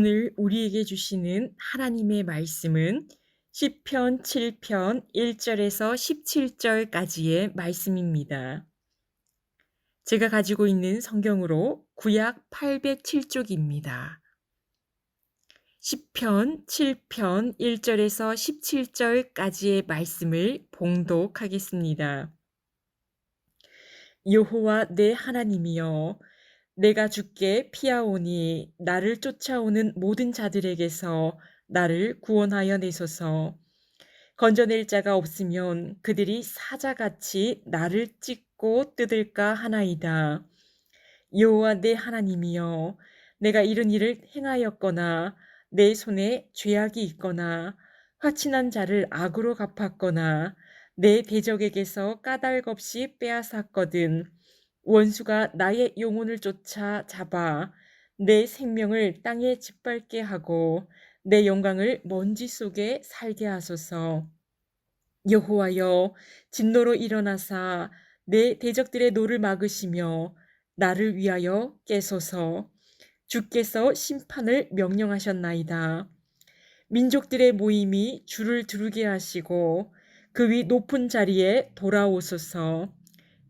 오늘 우리에게 주시는 하나님의 말씀은 시편 7편 1절에서 17절까지의 말씀입니다. 제가 가지고 있는 성경으로 구약 807쪽입니다. 시편 7편 1절에서 17절까지의 말씀을 봉독하겠습니다. 여호와 내 하나님이여 내가 주께 피하오니 나를 쫓아오는 모든 자들에게서 나를 구원하여 내소서. 건져낼 자가 없으면 그들이 사자같이 나를 찢고 뜯을까 하나이다. 여호와 내 하나님이여 내가 이런 일을 행하였거나 내 손에 죄악이 있거나 화친한 자를 악으로 갚았거나 내 대적에게서 까닭 없이 빼앗았거든 원수가 나의 영혼을 쫓아 잡아 내 생명을 땅에 짓밟게 하고 내 영광을 먼지 속에 살게 하소서. 여호와여 진노로 일어나사 내 대적들의 노를 막으시며 나를 위하여 깨소서. 주께서 심판을 명령하셨나이다. 민족들의 모임이 주를 두르게 하시고 그 위 높은 자리에 돌아오소서.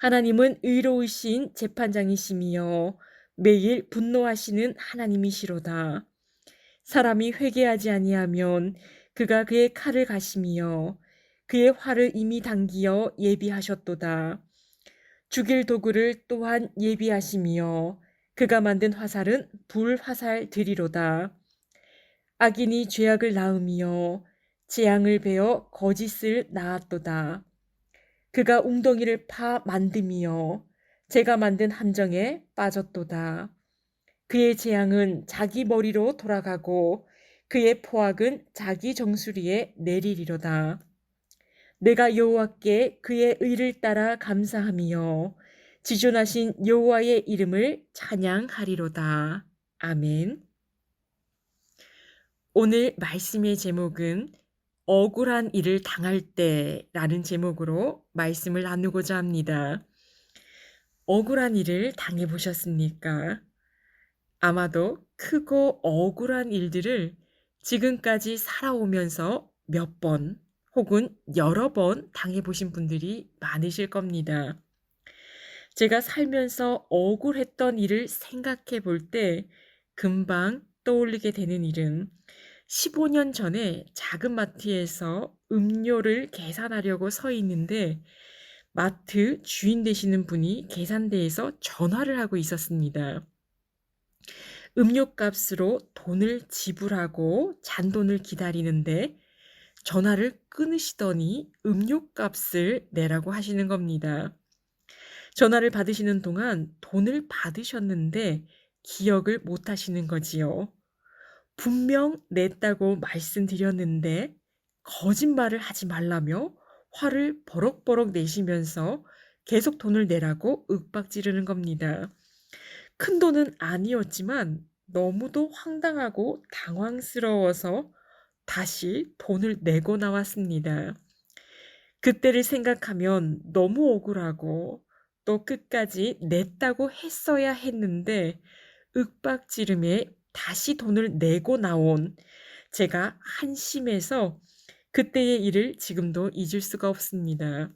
하나님은 의로우신 재판장이시며 매일 분노하시는 하나님이시로다. 사람이 회개하지 아니하면 그가 그의 칼을 가시며 그의 활을 이미 당기어 예비하셨도다. 죽일 도구를 또한 예비하시며 그가 만든 화살은 불화살들이로다. 악인이 죄악을 낳으며 재앙을 베어 거짓을 낳았도다. 그가 웅덩이를 파 만듦이여 제가 만든 함정에 빠졌도다. 그의 재앙은 자기 머리로 돌아가고 그의 포악은 자기 정수리에 내리리로다. 내가 여호와께 그의 의를 따라 감사하며 지존하신 여호와의 이름을 찬양하리로다. 아멘. 오늘 말씀의 제목은 억울한 일을 당할 때라는 제목으로 말씀을 나누고자 합니다. 억울한 일을 당해 보셨습니까? 아마도 크고 억울한 일들을 지금까지 살아오면서 몇 번 혹은 여러 번 당해 보신 분들이 많으실 겁니다. 제가 살면서 억울했던 일을 생각해 볼 때 금방 떠올리게 되는 일은 15년 전에 작은 마트에서 음료를 계산하려고 서 있는데 마트 주인 되시는 분이 계산대에서 전화를 하고 있었습니다. 음료값으로 돈을 지불하고 잔돈을 기다리는데 전화를 끊으시더니 음료값을 내라고 하시는 겁니다. 전화를 받으시는 동안 돈을 받으셨는데 기억을 못 하시는 거지요. 분명 냈다고 말씀드렸는데 거짓말을 하지 말라며 화를 버럭버럭 내시면서 계속 돈을 내라고 윽박 지르는 겁니다. 큰 돈은 아니었지만 너무도 황당하고 당황스러워서 다시 돈을 내고 나왔습니다. 그때를 생각하면 너무 억울하고 또 끝까지 냈다고 했어야 했는데 윽박 지름에 다시 돈을 내고 나온 제가 한심해서 그때의 일을 지금도 잊을 수가 없습니다.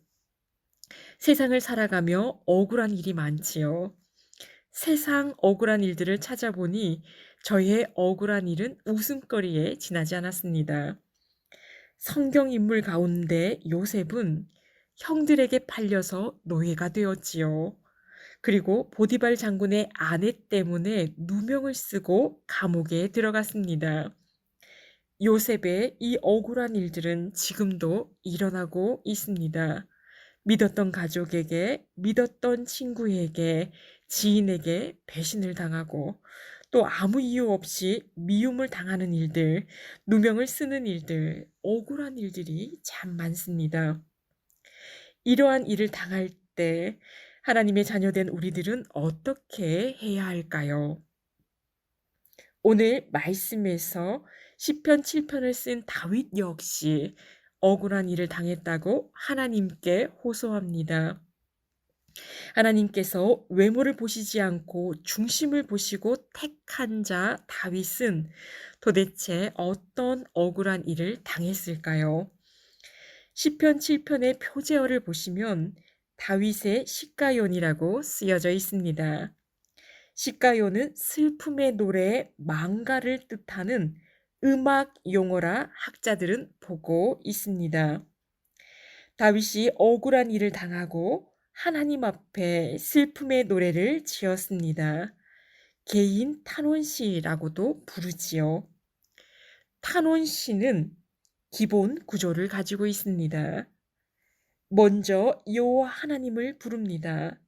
세상을 살아가며 억울한 일이 많지요. 세상 억울한 일들을 찾아보니 저의 억울한 일은 웃음거리에 지나지 않았습니다. 성경 인물 가운데 요셉은 형들에게 팔려서 노예가 되었지요. 그리고 보디발 장군의 아내 때문에 누명을 쓰고 감옥에 들어갔습니다. 요셉의 이 억울한 일들은 지금도 일어나고 있습니다. 믿었던 가족에게, 믿었던 친구에게, 지인에게 배신을 당하고 또 아무 이유 없이 미움을 당하는 일들, 누명을 쓰는 일들, 억울한 일들이 참 많습니다. 이러한 일을 당할 때 하나님의 자녀된 우리들은 어떻게 해야 할까요? 오늘 말씀에서 시편 7편을 쓴 다윗 역시 억울한 일을 당했다고 하나님께 호소합니다. 하나님께서 외모를 보시지 않고 중심을 보시고 택한 자 다윗은 도대체 어떤 억울한 일을 당했을까요? 시편 7편의 표제어를 보시면 다윗의 시가연이라고 쓰여져 있습니다. 시가요는 슬픔의 노래의 망가를 뜻하는 음악 용어라 학자들은 보고 있습니다. 다윗이 억울한 일을 당하고 하나님 앞에 슬픔의 노래를 지었습니다. 개인 탄원시라고도 부르지요. 탄원시는 기본 구조를 가지고 있습니다. 먼저 여호와 하나님을 부릅니다.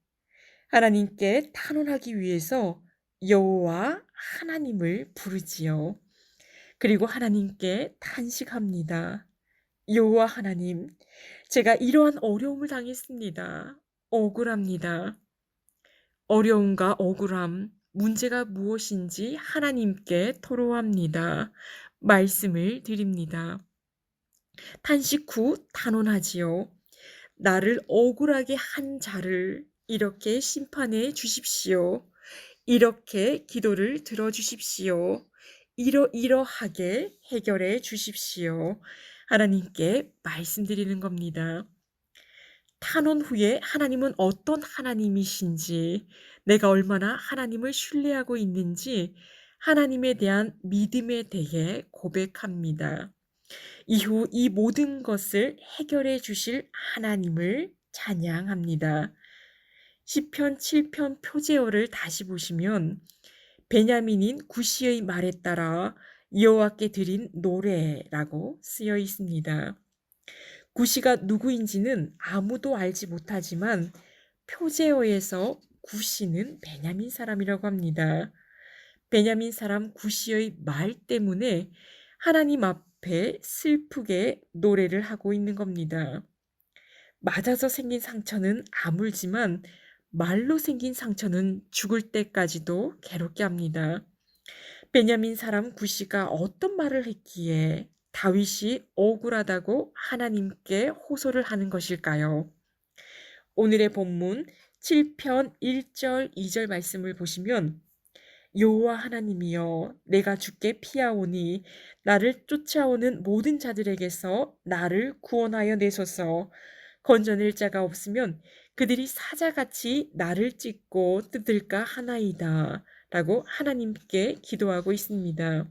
하나님께 탄원하기 위해서 여호와 하나님을 부르지요. 그리고 하나님께 탄식합니다. 여호와 하나님, 제가 이러한 어려움을 당했습니다. 억울합니다. 어려움과 억울함, 문제가 무엇인지 하나님께 토로합니다. 말씀을 드립니다. 탄식 후 탄원하지요. 나를 억울하게 한 자를 이렇게 심판해 주십시오. 이렇게 기도를 들어 주십시오. 이러이러하게 해결해 주십시오. 하나님께 말씀드리는 겁니다. 탄원 후에 하나님은 어떤 하나님이신지, 내가 얼마나 하나님을 신뢰하고 있는지 하나님에 대한 믿음에 대해 고백합니다. 이후 이 모든 것을 해결해 주실 하나님을 찬양합니다. 시편 7편 표제어를 다시 보시면 베냐민인 구시의 말에 따라 여호와께 드린 노래라고 쓰여 있습니다. 구시가 누구인지는 아무도 알지 못하지만 표제어에서 구시는 베냐민 사람이라고 합니다. 베냐민 사람 구시의 말 때문에 하나님 앞에 슬프게 노래를 하고 있는 겁니다. 맞아서 생긴 상처는 아물지만 말로 생긴 상처는 죽을 때까지도 괴롭게 합니다. 베냐민 사람 구시가 어떤 말을 했기에 다윗이 억울하다고 하나님께 호소를 하는 것일까요? 오늘의 본문 7편 1절 2절 말씀을 보시면 여호와 하나님이여 내가 주께 피하오니 나를 쫓아오는 모든 자들에게서 나를 구원하여 내소서 건져낼 자가 없으면 그들이 사자같이 나를 찢고 뜯을까 하나이다. 라고 하나님께 기도하고 있습니다.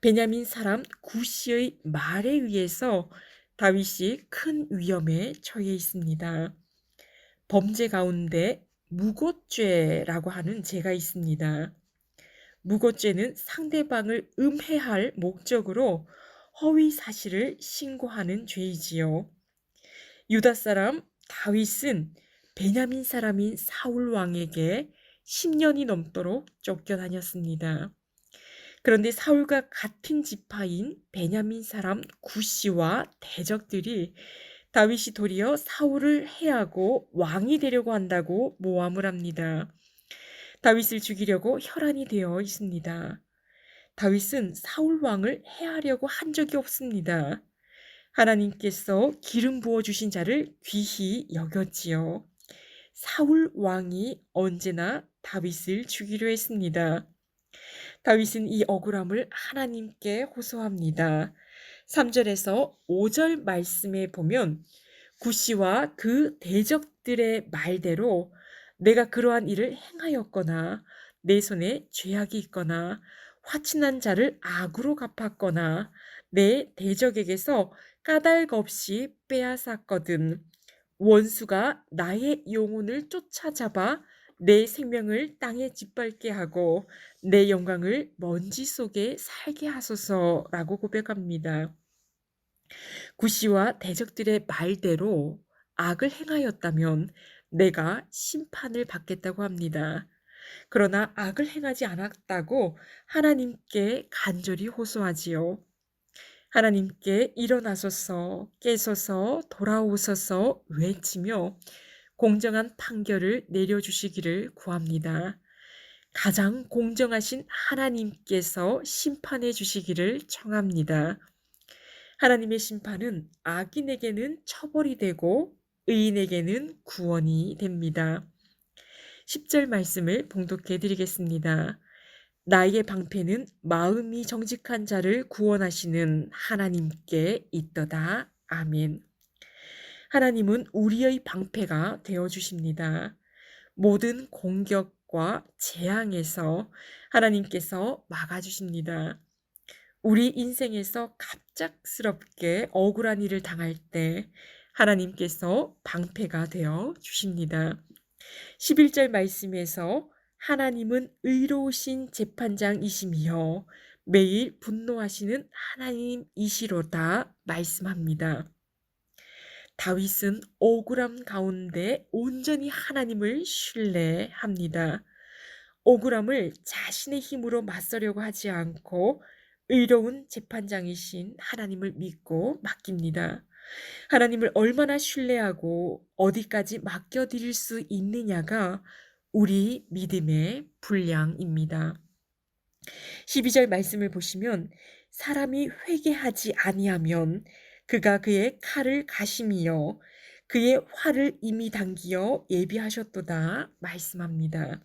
베냐민 사람 구시의 말에 의해서 다윗이 큰 위험에 처해 있습니다. 범죄 가운데 무고죄라고 하는 죄가 있습니다. 무고죄는 상대방을 음해할 목적으로 허위 사실을 신고하는 죄이지요. 유다 사람 다윗은 베냐민 사람인 사울 왕에게 10년이 넘도록 쫓겨다녔습니다. 그런데 사울과 같은 지파인 베냐민 사람 구시와 대적들이 다윗이 도리어 사울을 해하고 왕이 되려고 한다고 모함을 합니다. 다윗을 죽이려고 혈안이 되어 있습니다. 다윗은 사울 왕을 해하려고 한 적이 없습니다. 하나님께서 기름 부어 주신 자를 귀히 여겼지요. 사울 왕이 언제나 다윗을 죽이려 했습니다. 다윗은 이 억울함을 하나님께 호소합니다. 3절에서 5절 말씀에 보면 구시와 그 대적들의 말대로 내가 그러한 일을 행하였거나 내 손에 죄악이 있거나 화친한 자를 악으로 갚았거나 내 대적에게서 까닭 없이 빼앗았거든. 원수가 나의 영혼을 쫓아잡아 내 생명을 땅에 짓밟게 하고 내 영광을 먼지 속에 살게 하소서라고 고백합니다. 구시와 대적들의 말대로 악을 행하였다면 내가 심판을 받겠다고 합니다. 그러나 악을 행하지 않았다고 하나님께 간절히 호소하지요. 하나님께 일어나소서, 깨소서, 돌아오소서 외치며 공정한 판결을 내려주시기를 구합니다. 가장 공정하신 하나님께서 심판해 주시기를 청합니다. 하나님의 심판은 악인에게는 처벌이 되고 의인에게는 구원이 됩니다. 10절 말씀을 봉독해 드리겠습니다. 나의 방패는 마음이 정직한 자를 구원하시는 하나님께 있도다. 아멘. 하나님은 우리의 방패가 되어 주십니다. 모든 공격과 재앙에서 하나님께서 막아 주십니다. 우리 인생에서 갑작스럽게 억울한 일을 당할 때 하나님께서 방패가 되어 주십니다. 11절 말씀에서 하나님은 의로우신 재판장이시며 매일 분노하시는 하나님이시로다 말씀합니다. 다윗은 억울함 가운데 온전히 하나님을 신뢰합니다. 억울함을 자신의 힘으로 맞서려고 하지 않고 의로운 재판장이신 하나님을 믿고 맡깁니다. 하나님을 얼마나 신뢰하고 어디까지 맡겨드릴 수 있느냐가 우리 믿음의 분량입니다. 12절 말씀을 보시면 사람이 회개하지 아니하면 그가 그의 칼을 가심이여 그의 활을 이미 당기어 예비하셨도다 말씀합니다.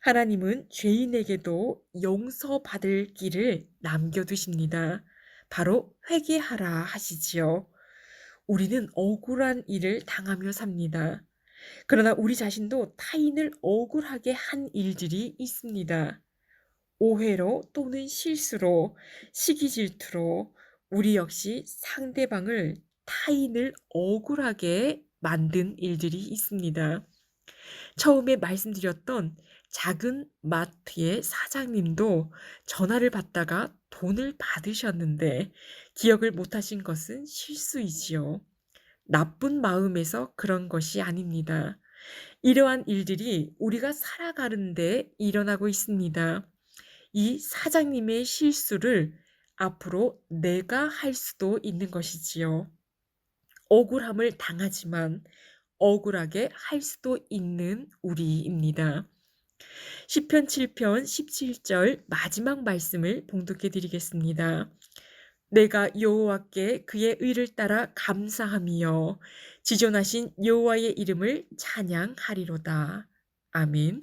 하나님은 죄인에게도 용서받을 길을 남겨두십니다. 바로 회개하라 하시지요. 우리는 억울한 일을 당하며 삽니다. 그러나 우리 자신도 타인을 억울하게 한 일들이 있습니다. 오해로 또는 실수로, 시기 질투로 우리 역시 상대방을 타인을 억울하게 만든 일들이 있습니다. 처음에 말씀드렸던 작은 마트의 사장님도 전화를 받다가 돈을 받으셨는데 기억을 못하신 것은 실수이지요. 나쁜 마음에서 그런 것이 아닙니다. 이러한 일들이 우리가 살아가는데 일어나고 있습니다. 이 사장님의 실수를 앞으로 내가 할 수도 있는 것이지요. 억울함을 당하지만 억울하게 할 수도 있는 우리입니다. 시편 7편 17절 마지막 말씀을 봉독해 드리겠습니다. 내가 여호와께 그의 의를 따라 감사하며 지존하신 여호와의 이름을 찬양하리로다. 아멘.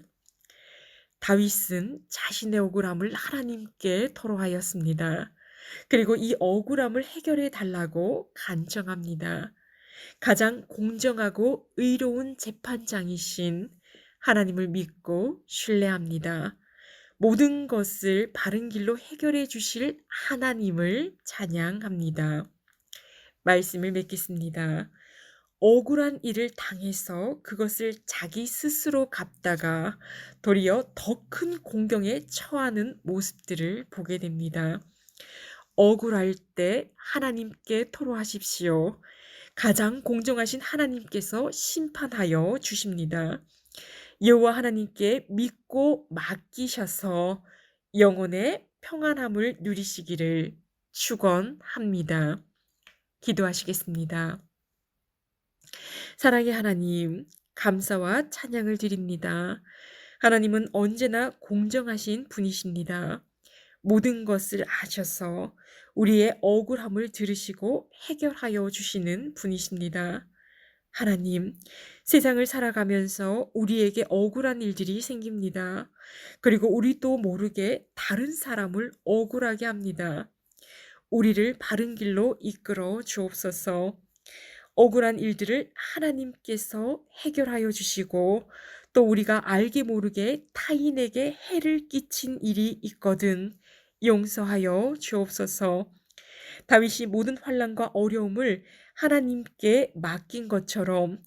다윗은 자신의 억울함을 하나님께 토로하였습니다. 그리고 이 억울함을 해결해 달라고 간청합니다. 가장 공정하고 의로운 재판장이신 하나님을 믿고 신뢰합니다. 모든 것을 바른 길로 해결해 주실 하나님을 찬양합니다. 말씀을 맺겠습니다. 억울한 일을 당해서 그것을 자기 스스로 갚다가 도리어 더 큰 공경에 처하는 모습들을 보게 됩니다. 억울할 때 하나님께 토로하십시오. 가장 공정하신 하나님께서 심판하여 주십니다. 여호와 하나님께 믿고 맡기셔서 영혼의 평안함을 누리시기를 축원합니다. 기도하시겠습니다. 사랑의 하나님, 감사와 찬양을 드립니다. 하나님은 언제나 공정하신 분이십니다. 모든 것을 아셔서 우리의 억울함을 들으시고 해결하여 주시는 분이십니다. 하나님, 세상을 살아가면서 우리에게 억울한 일들이 생깁니다. 그리고 우리도 모르게 다른 사람을 억울하게 합니다. 우리를 바른 길로 이끌어 주옵소서. 억울한 일들을 하나님께서 해결하여 주시고 또 우리가 알게 모르게 타인에게 해를 끼친 일이 있거든 용서하여 주옵소서. 다윗이 모든 환란과 어려움을 하나님께 맡긴 것처럼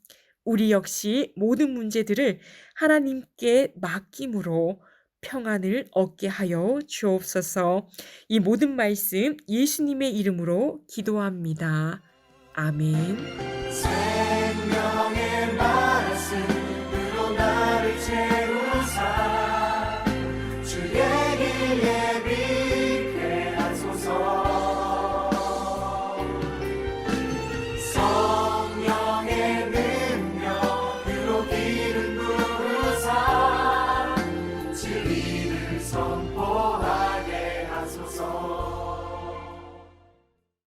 우리 역시 모든 문제들을 하나님께 맡김으로 평안을 얻게 하여 주옵소서. 이 모든 말씀 예수님의 이름으로 기도합니다. 아멘.